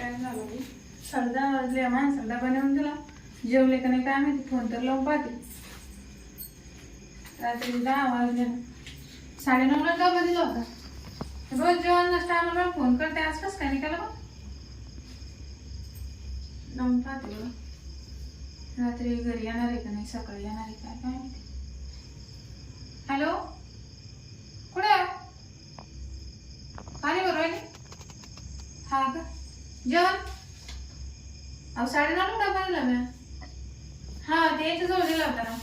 काय झालं बाई? साडे वाजले माणसाला डबा दिला. जेवले का नाही काय माहिती फोन तर लावून पाहते. रात्री दहा वाजले. साडे नऊला डबा दिला होता. रोज जेवण टायमाला फोन करते. आसपास काय नाही का लावून पाहते रात्री घरी येणार आहे का नाही? सकाळी येणार आहे काय काय माहिती. हॅलो कुठे आहे पाणी बरोबर आहे हा का जेवण? अहो साडे नऊ डबा दिला हा ते याच्या जवळ दिला होता ना.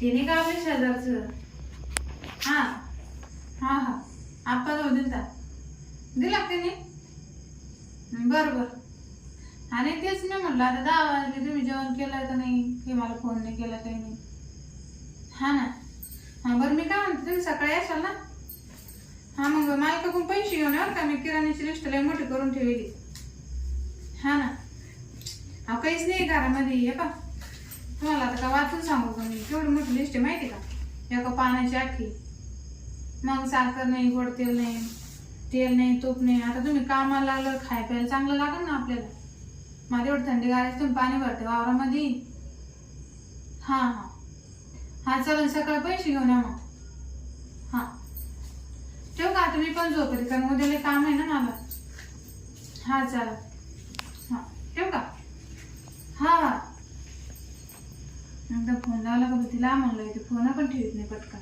ते नाही का आपल्या शेजारचं? हा. हा हा. आप्पा जवळ दिलता. दिला त्याने बरं बरं. आणि तेच मी म्हटलं आता दहा वाजले तुम्ही जेवण केलं का नाही? की मला फोन नाही केला काही नाही. हा ना. हा बरं मी काय म्हणते तुम्ही सकाळी असाल ना? हा मग मालकाकडून पैसे घेऊन या का मी किराण्याची लिस्ट लय मोठी करून ठेवली. हा ना. अहो काहीच नाही घरामध्ये हे का तुम्हाला आता का वाचून सांगू का मी? केवढी मोठी लिस्ट आहे माहिती का? एका पाण्याची आखी. मग साखर नाही गोड तेल नाही तेल नाही तूप नाही. आता तुम्ही कामाला लागलं खाय प्यायला चांगलं लागेल ना आपल्याला. माझी एवढी थंडी गाळायची तुम्ही पाणी भरते वावरामध्ये हां हां. हां चला सकाळी पैसे घेऊन या मग. हां. ठेवू का? आता मी पण झोपते कारण उद्याला काम आहे ना मला. हां चला. ठेवू का? हा. एकदा फोन लावला का तिला म्हणलं ते फोन पण ठेवत नाही पटकन.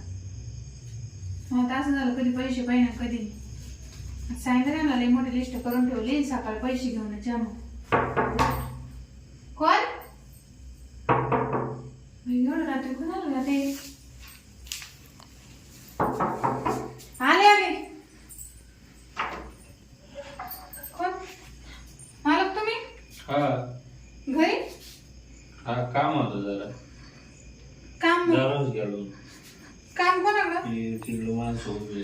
मग आता असं झालं कधी पैसे पाहिजे कधी नाही. सायंकाळी लई मोठी लिस्ट करून ठेवली सकाळी पैसे घेऊन जा मग हा. घरी? हा काम होतं जरा. काम जराच गेलो. काम कोणाकडं की तिकडं माणसं उभी.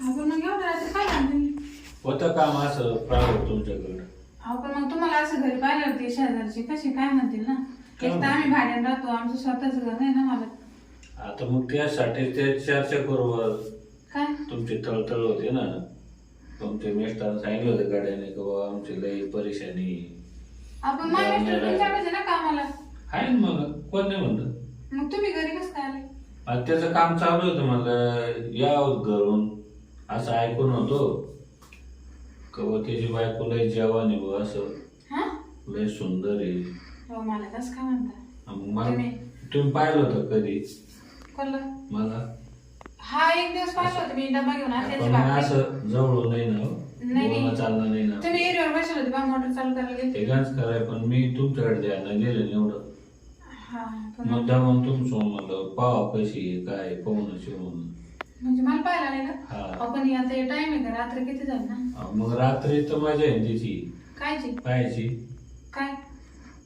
आपण मग एवढं रात्री काय तुम्ही होतं काम असं प्रायव्हेट तुमच्याकडं. आपण मग तुम्हाला असं घरी पाहिलं होते शेजारची कशी काय म्हणतील ना? काय एक तर आम्ही भाड्यानं राहतो आमचं स्वतःच घर नाही ना मला आता मग त्यासाठी ते चर्चा करू. काय? तुमची तळतळ होते ना. तुमच्या मिस्टरांनी सांगितलं होतं गाड्याने की बाबा आमची लई परेशानी. आपण ना कामाला. आहे ना मग. कोण नाही म्हणत मग तुम्ही घरी कसं काय आले त्याचं काम चालू होतं म्हणलं यावं घरून. असं ऐकून होतो. कवा त्याची बायको लय जवान आहे बुवा असं. हा? लय सुंदर आहे. हो मला म्हणता. मग मला तुम्ही? तुम्ही पाहिलं होतं कधी? कोणलं? मला. हा एक दिवस पाहिलं होतं मी डबा घेऊन आले त्याची पण मी भाकरी. असं जवळ नाही ना हो. नाही. बोलणं चालणं नाही ना. तुम्ही एरियावर बसले होते बा मोटर चालू करायला गेले. ते गाच कराय पण मी तुमच्याकडे द्यायला गेलो नाही एवढं. हा पण मग मग तुमचं म्हणलं पावा कशी आहे, काय पाहून शिव म्हणून. म्हणजे मला पाहिला नाही का? हा. आपण आता टाइम आहे का? रात्र किती झाली ना? मग रात्री तर मजा आहे तिची. कायची? पाहायची काय?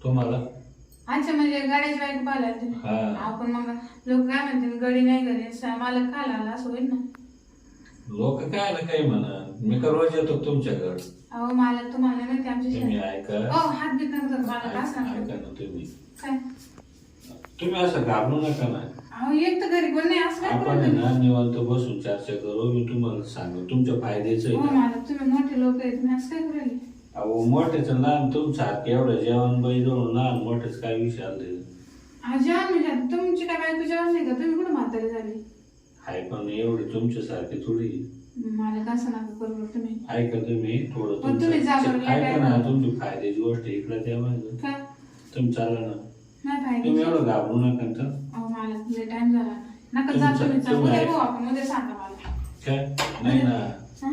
तुम्हाला? अच्छा म्हणजे गाड्याची बाईक पाहिला हा. आपण मग लोक काय म्हणतील गडी नाही घरी स- मालक खायला आला असं होईल ना? लोक काय आलं काही म्हणा. मी का रोज येतो तुमच्याकडे? अहो मालक तुम्हाला नाही माहिती आमची तुम्ही. ऐका. अहो हात नका धरू मालक असं ऐका ना तुम्ही. काय? तुम्ही असं घाबरू नका ना. अहो एक तर घरी कोण नाही असं काय आपण करू आहे तुम्ही? ना निवांत बसून चर्चा करू. मी तुम्हाला सांगू तुमच्या फायद्याचं आहे हो ना मालक तुम्ही मोठे लोक आहे तुम्ही असं काय करू राहिले? अहो मोठेच लहान तुमचं एवढं जेवण बाई जवळ लहान मोठेच काय विषय आले जेवण म्हणजे तुमची काय बायको जेवण नाही का? तुम्ही कुठं म्हातारी झाली? आहे पण एवढी तुमच्यासारखी थोडी. मालक असं नका करू बरं तुम्ही? ऐका तुम्ही? थोडं पण तुम्ही तुमचं- जागरूक ऐका काय ना? करा? तुमची फायद्याची गोष्ट इकडे द्या माझं काय तुम्ही चाला ना. नाही तुम्ही फायदा एवढं घाबरू नका ना. अहो मालक लय टाइम झाला. नका तुमचं- जा तुम्ही जा. तुम्ही उद्या ऐक. बघू आपण उद्या सांगा मला. काय? नाही ना. हा?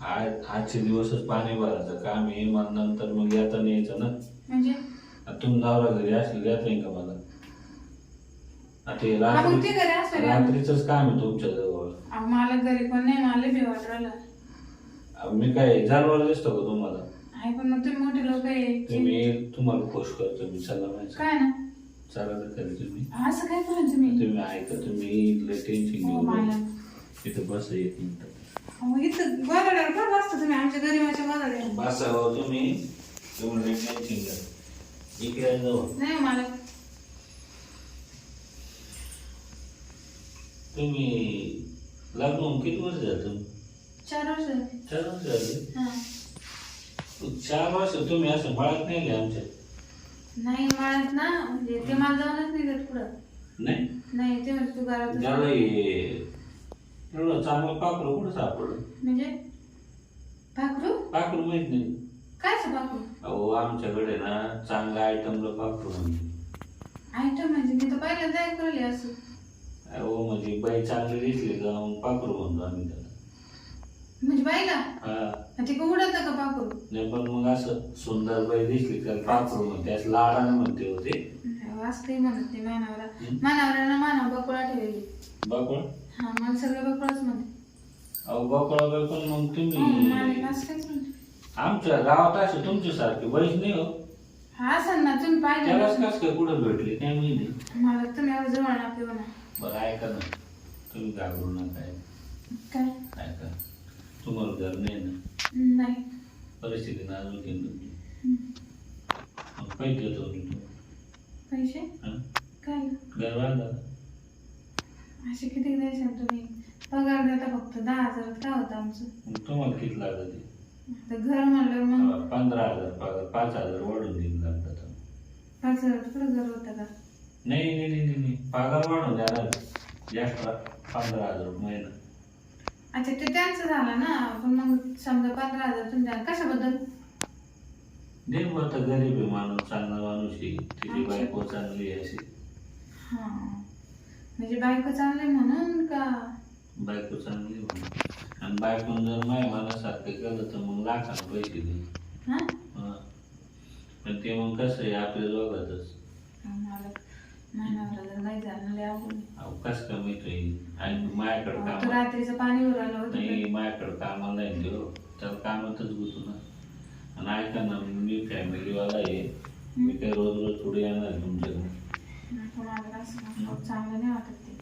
आज आजचे दिवसच पाणी भरायचं. काम आहे मग नंतर मग येता नाही यायचं ना. म्हणजे? आता तुम्ही नवरा घरी असले देता येईल का मला? आता हे हा, मग ते रात्री घरी असलं का? रात्रीच काम आहे तुमच्या जवळ. अहो मालक घरी पण नाही मला बी वाटलं मी काय जनावर दिसतो का तुम्हाला? आहे पण मग तुम्ही मोठे लोक आहे. तुम्ही तुम्हाला खुश करतो मी चला माहिती काय ना? चला तर खरी तुम्ही? असं काय करा तुम्ही तुम्ही ऐका तुम्ही टेन्शन हो घेऊ नका. इथं बस एक मिनिट. अहो इथं गोदाड्यावर पण बसता तुम्ही? आमच्या गरीबाच्या गोदाड्यावर तुम्ही. तुम्ही टेन्शन घ्या इकडे जाऊ नाही हो मालक तुम्ही लग्न किती वर्ष तुम्ही? चार वर्ष झाली. चार वर्ष झाले? हा. चार वर्ष तुम्ही असं मळत नाही का आमच्या? नाही मळत ना. म्हणजे ते मला जाऊनच नाही देत पुढं. नाही? नाही ते म्हणते तू घरातच त्याला हे- एवढं चांगलं पाखरू कुठं सापडलं? म्हणजे भाकरू पाखरू माहीत नाही. काय असं भाकरू अहो आमच्याकडे ना चांगलं आयटमला पाखरू म्हणजे आयटम म्हणजे मी तर पहिल्यांदा ऐकलेली असं. अहो म्हणजे बाई चांगली दिसली का? मग पाखरू म्हणतो आम्ही त्याला. म्हणजे बाईला? हा. आणि ते उडत का पाकरू नाही पण मग असं सुंदर बाई दिसली तर पाखरू म्हणते असं लाडाने म्हणते होते असं काही म्हणत नाही मानावरा. हं? मानावरा माना बकुळा ठेवली बापळ हा मला सगळं बकुळाच म्हणते. बाई पण मग तुम्ही काहीच म्हणते? आमच्या गावात असे तुमच्यासारखी बैस नाही हो. हा ना तुम्ही त्यालाच पाहिजे कस काय कुठं भेटली काय माहिती? मला तुम्ही एवढं जवळ ना किंवा ना बरं ऐका ना. तुम्ही घाबरू नका. काय? ऐका. तुम्हाला घर नाही ना? नाही. परिस्थिती नाजूक आहे तुमची. मग पैसे मी. पैसे? हं? काय? घर बांधा असे किती द्यायचे तुम्ही? पगार देता फक्त दहा हजारात काय होतं आमचं? मग तुम्हाला किती लागत आहे? तर घर म्हणलं मग? हा, पंधरा हजार पगार पाच हजार वाढून देईन लागतात पाच हजार कुठं घर होतं का? नाही नाही नाही नाही, नाही. पगार वाढून द्या जास्त पंधरा हजार रुपये महिना. अच्छा ते त्यांचं झालं ना? पण मग समजा पंधरा हजार तुमच्या कशाबद्दल? दे आता गरीब आहे माणूस चांगला माणूस आहे. तिची बायको चांगली आहे अशी. हा. म्हणजे बायको चांगली म्हणून का? बायको चांगली आहे म्हणून. आणि बायकोन जर माय मनासारखं केलं तर मग लाखानं पैसे दे. हा. पण ते मग कसं आहे आपल्या दोघातच. मला जर नाही झालं लय अवघड. आहे. अहो कसं का मिळतोय आणि माझ्याकडे अहो, काम तो रात्रीचं पाणी उरालं होतं. नाही माझ्याकडे कामाला नाही देऊ त्याला कामातच गुतू ना. आणि ऐका ना मी फॅमिलीवाला आहे. मी काही रोज रोज थोडी येणार आहे तुमच्याकडे मला असं नको. चांगलं नाही वाटत ते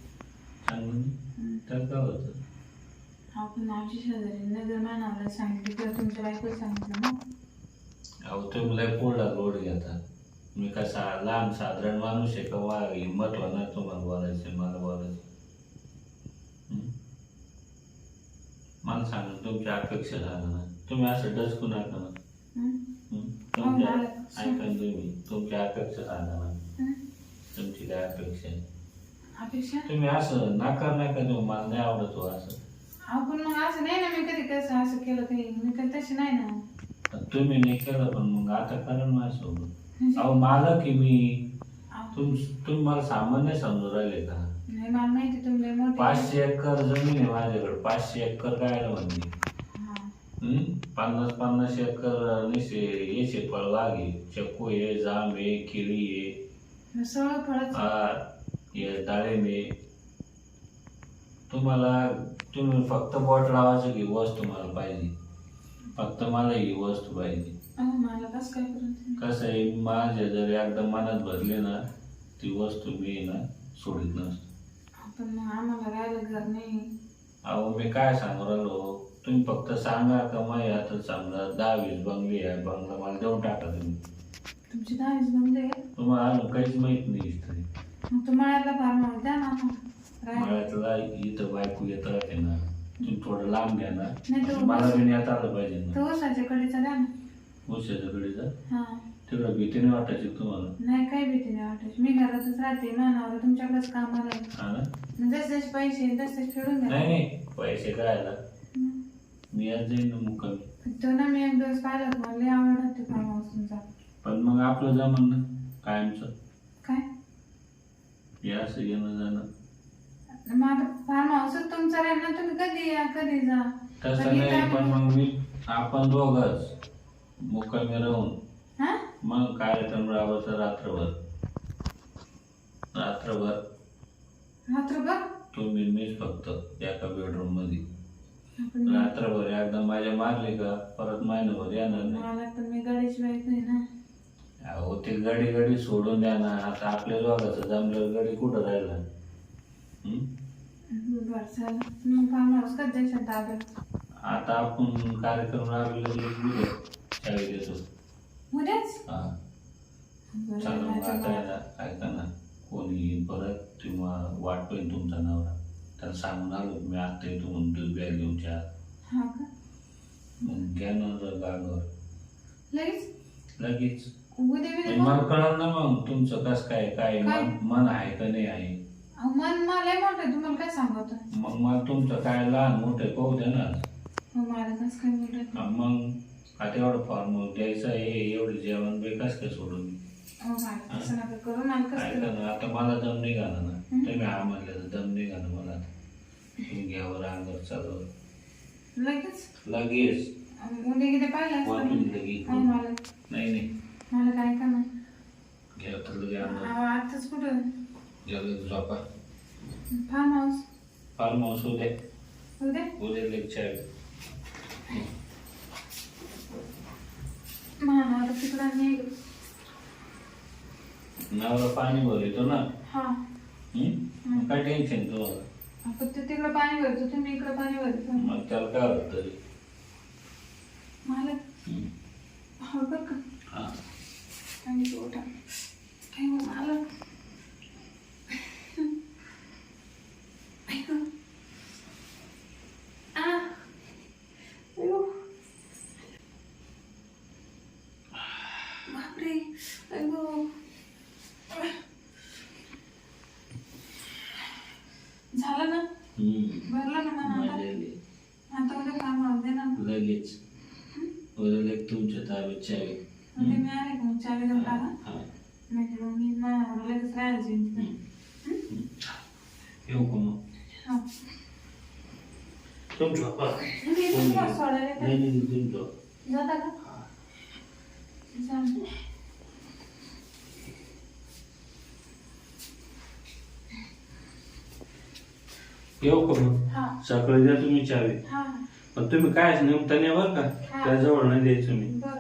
चांगलं. तर काय होतं आपण आमची शेजारी नगर मानावला सांगितलं किंवा तुमच्या बायकोला सांगितलं ना अहो तुम्ही लय पोळला रोड घेता मी कसा लहान साधारण माणूस आहे का वा हिंमत होणार तुम्हाला बोलायचं मला बोलायचं हं? मला सांगा तुमची अपेक्षा झाला ना तुम्ही असं डचकू नका ना हं? हं? हो, तुमच्या मला- ऐका ना तुम्ही तुमची अपेक्षा सांगा ना हं? तुमची काय अपेक्षा? तुम्ही असं नाकार नका देऊ मला नाही आवडत हो असं. आपण मग असं नाही ना मी कधी कसं असं केलं काही मी कधी तशी नाही ना. पण तुम्ही नाही केलं पण मग आता करा ना माझ्यासोबत म्हणजे? अहो मला की मी? तुम तुम्ही मला सामान्य समजून राहिले का? नाही मला माहिती तुम्ही लय मोठे पाचशे एकर जमीन आहे माझ्याकडे पाचशे एकर काय म्हणजे हा. हं? पन्नास पन्नास एकर निशे येशे फळबाग आहे. चक्कू आहे जांब आहे केळी आहे. सगळं फळच आ, डाळिंब आहे तुम्हाला तुम्ही फक्त बोट लावायचं की वस्तू मला पाहिजे. फक्त मला ही वस्तू पाहिजे. मला कसं काय आहे माझ्या जर एकदा मनात भरले ना ती वस्तू मी ना सोडित नसतो. पण मग आम्हाला राहायला घर नाही. अहो मी काय सांगू राहिलो? तुम्ही फक्त सांगा का माझ्या आता समजा दहा वीस बंगली आहे बंगला मला देऊन टाका तुम्ही. तुमची बंगले आहे. तुम्हाला अजून काहीच माहीत नाही हिस्ट्री मग तुम्हाला फार माहिती द्या ना. राहायला मळ्यातला इथं बायको येत राहते ना. तुम्ही थोडं लांब घ्या ना. नाही तर मला बी नेता आलं पाहिजे ना. तो कडेचा द्या ना. उशाच्या कडीचा? हा. तिकडं भीती नाही वाटायची तुम्हाला? नाही काही भीती नाही वाटायची. मी घरातच राहते मानावर तुमच्याकडेच कामाला आहे. हा ना? मग जसे जसे पैसे येईल तसे तसे फेडून नाही द्या नाही. पैसे करायला हं. मी आज जाईन ना मुक्कामी. तो ना मी एक दिवस पाहिला होता, मला लय आवड होती फार्म हाऊस तुमचा. पण मग आपलं जमन ना कायमचं. काय? हे असं येणं जाणं. आता फार्म तुमचा राहील ना तुम्ही कधी या कधी जा? तसं नाही पण मग मी आपण दोघच मुक्कामी राहून. हा? मग कार्यक्रम राहायचा रात्रभर. रात्रभर रात्रभर? तुम्ही मीच फक्त एका बेडरूममध्ये आपण रात्रभर एकदा माझ्या मारले का परत महिनाभर येणार नाही. मला पण मी गाडीची बाईक नाही ना. अहो ते गडी गडी सोडून द्या ना. आता आपल्या दोघाचं जमल्यावर गडी कुठं राहिला? हं? बरं चालेल मग आता आपण कार्यक्रम राबविला उद्याच? हा. बरं, मग आता ऐका ना कोणी येईल परत? किंवा वाट पाहिजे तुमचा नवरा. त्याला सांगून आलो मी आता येतो म्हणून दूध बॅग घेऊन चहा. हा का? मग घ्या ना गाडीवर. लगेच? लगेच. उद्या बिद्या म्हणजे मला कळलं ना मग तुमचं कसं काय काय काय? मन मन आहे का नाही आहे? अहो, मन मला मोठं तुम्हाला काय सांगत मग मला तुमचं काय लहान मोठे पाहू दे ना. मला कसं काय बोलत हा, मग आता एवढं फॉर्म द्यायचं हे एवढं जेवण बे कसं काय सोडून? अहो मला कसं नका करू मला कसं काय करणार? आता मला दम निघाला ना. हं? तुम्ही हा म्हणले तर दम निघाला मला. आता. तुम्ही घ्यावर अंगावर चालव लगेच? लगेच. अहो, उद्या किती पाहिलं असतं? वाटून ना. लगेच. अहो, मला नाही नाही. मला काय करणार? घ्या तर लगे अहो, आताच कुठं? लगे झोपा. Form house. फार्म हाऊस उद्या उद्या उद्या लेक्चर. महानवर तिकडं नाही नवरा पाणी भरतो ना. हा. हं? मग काय टेन्शन तुम्हाला? आपण ते तिकडं पाणी भरतो तुम्ही इकडं पाणी भरतो. मग त्याला काय होत तरी? मला हं? हो बरं का. हा. आणि तो उठा काय हो मला ऐक आ अयो बापरे अयो झालं ना हं. भरलं ना मला मजा आता आली. आता उद्या काम राहू दे ना लगेच उद्या लगे तुमच्या ताब्यात चावी उद्या मी आले का मग चावी देऊन टाका म्हणजे मग मी मला लगेच राहायला जाईन तिथं. येऊ का मग हा. तुम झोपा मी तुम्हाला सोडायला येते. नाही नाही तुम्ही झोप जाता का चालेल. येऊ का मग हा सकाळी द्या तुम्ही चावी हा पण तुम्ही काय नेमता नाही बरं का हा. त्याजवळ नाही द्यायचं मी बरोबर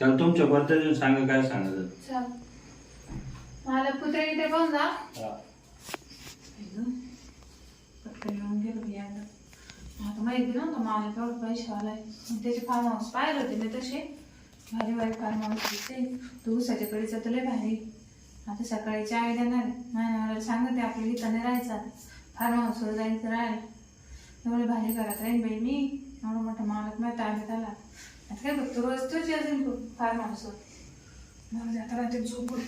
त्याला तुमच्या पद्धतीने सांगा काय सांगायचं चल. मला कुत्रे इथे पाहून जा. पटकन येऊन गेलो मी एकदा आता माहिती नव्हतं मला तेवढं पैसे आलाय. त्याचे फार्म हाऊस पाहिलं होते मी तसे. भारी भारी फार्म हाऊस दिसते तू उसाच्या कडीचं भारी. आता सकाळी चाय देणार आहे. नाही मला सांगते आपल्या इथं नाही राहायचं आता. फार्म हाऊसवर जायचं राहायला. एवढे भारी घरात राहीन बाई मी. एवढं मोठं मालक माहिती ताब्यात आला आता काय बघतो? रोज तोच अजून फार माणसं मला आता राहते झोपून